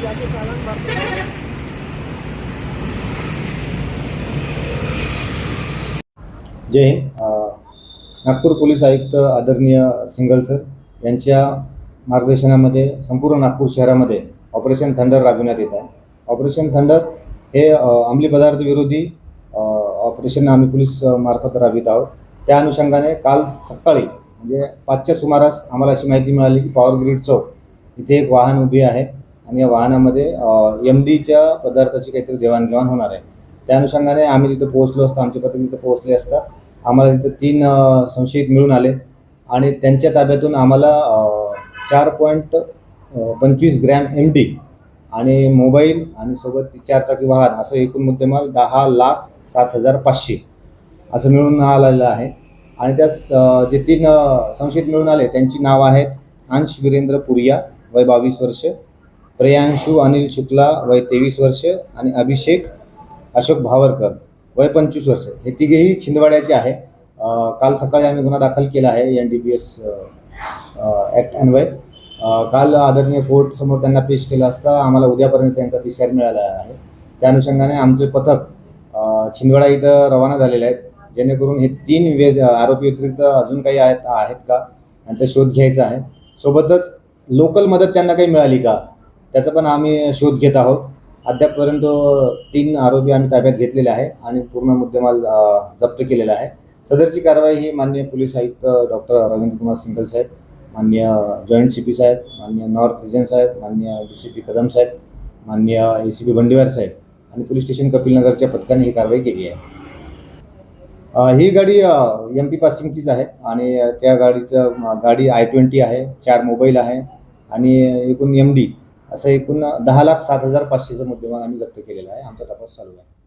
जय Hind. Nagpur police आयुक्त आदरणीय single sir यांच्या मार्गदर्शनामध्ये संपूर्ण नागपूर शहरामध्ये ऑपरेशन थंडर राबविण्यात येत आहे. ऑपरेशन थंडर हे अंमली पदार्थ विरोधी ऑपरेशन आम्ही पोलीस मार्फत राबवित आहोत. त्या अनुषंगाने काल सकाळी म्हणजे पाचच्या सुमारास आम्हाला अशी माहिती मिळाली की पॉवर ग्रीड चौक इथे एक वाहन उभी आहे. आणि या वाहनामध्ये एम डीच्या पदार्थाची काहीतरी देवाणघेवाण होणार आहे. त्या अनुषंगाने आम्ही तिथं पोहोचलो असता आमचे पथक तिथं पोहोचले असता. आम्हाला तिथं तीन संशयित मिळून आले. आणि त्यांच्या ताब्यातून आम्हाला चार पॉईंट पंचवीस ग्रॅम एम डी आणि मोबाईल आणि सोबत ती चारचाकी वाहन असं एकूण मुद्देमाल दहा लाख सात हजार पाचशे असं मिळून आलेलं आहे. आणि त्यास जे तीन संशयित मिळून आले त्यांची नावं आहेत अंश वीरेंद्र पुरिया वय बावीस वर्ष प्रियांशू अनिल शुक्ला वय तेवीस वर्ष आणि अभिषेक अशोक भावरकर वय पंचवीस वर्ष. हे तिघेही छिंदवाड्याचे आहे. काल सकाळी आम्ही गुन्हा दाखल केला आहे N D P S act Anvay काल आदरणीय कोर्ट समोर त्यांना पेश केला असता आम्हाला उद्यापर्यंत त्यांचा पी सी आर मिळाला आहे. त्या अनुषंगाने आमचे पथक छिंदवाडा इथं रवाना झालेले आहेत. जेणेकरून हे तीन वे आरोपी व्यतिरिक्त अजून काही आहेत आहेत का? यांचा शोध घ्यायचा आहे. सोबतच लोकल मदत त्यांना काही मिळाली का? त्याचा पण आम्ही शोध घेत आहोत. अद्यापपर्यंत तीन आरोपी आम्ही ताब्यात घेतलेले आहे आणि पूर्ण मुद्देमाल जप्त केलेला आहे. सदरची कारवाई ही माननीय पोलीस आयुक्त डॉक्टर रवींद्र कुमार सिंगल साहेब माननीय जॉईंट सी पी साहेब मान्य नॉर्थ रिजन साहेब मान्य डी सी पी कदम साहेब माननीय ए सी पी बंडीवार साहेब आणि पोलीस स्टेशन कपिलनगरच्या पथकाने ही कारवाई केली आहे. ही गाडी एम पी पासिंगचीच आहे आणि त्या गाडीचं गाडी आय ट्वेंटी आहे चार मोबाईल आहे आणि एकूण एम डी असं एकूण दहा लाख सात हजार पाचशेचं मुद्देमाल आम्ही जप्त केलेला आहे. आमचा तपास चालू आहे.